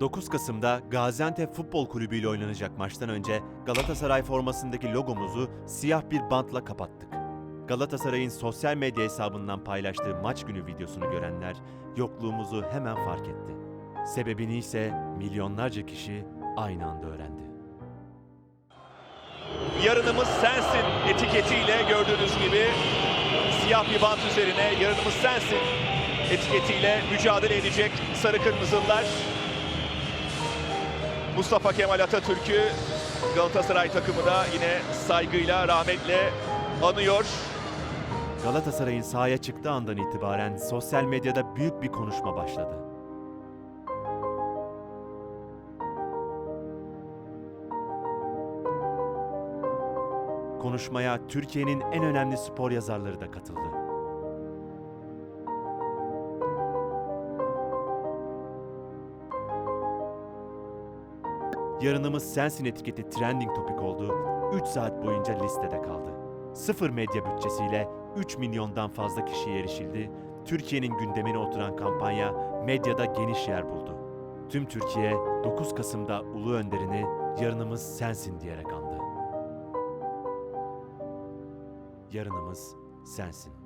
9 Kasım'da Gaziantep Futbol Kulübü ile oynanacak maçtan önce Galatasaray formasındaki logomuzu siyah bir bantla kapattık. Galatasaray'ın sosyal medya hesabından paylaştığı maç günü videosunu görenler yokluğumuzu hemen fark etti. Sebebini ise milyonlarca kişi aynı anda öğrendi. Yarınımız sensin etiketiyle gördüğünüz gibi siyah bir bant üzerine yarınımız sensin etiketiyle mücadele edecek sarı kırmızılar. Mustafa Kemal Atatürk'ü Galatasaray takımı da yine saygıyla, rahmetle anıyor. Galatasaray'ın sahaya çıktığı andan itibaren sosyal medyada büyük bir konuşma başladı. Konuşmaya Türkiye'nin en önemli spor yazarları da katıldı. Yarınımız sensin etiketi trending topik oldu. 3 saat boyunca listede kaldı. Sıfır medya bütçesiyle 3 milyondan fazla kişiye erişildi. Türkiye'nin gündemine oturan kampanya medyada geniş yer buldu. Tüm Türkiye 9 Kasım'da Ulu Önder'ini yarınımız sensin diyerek andı. Yarınımız sensin.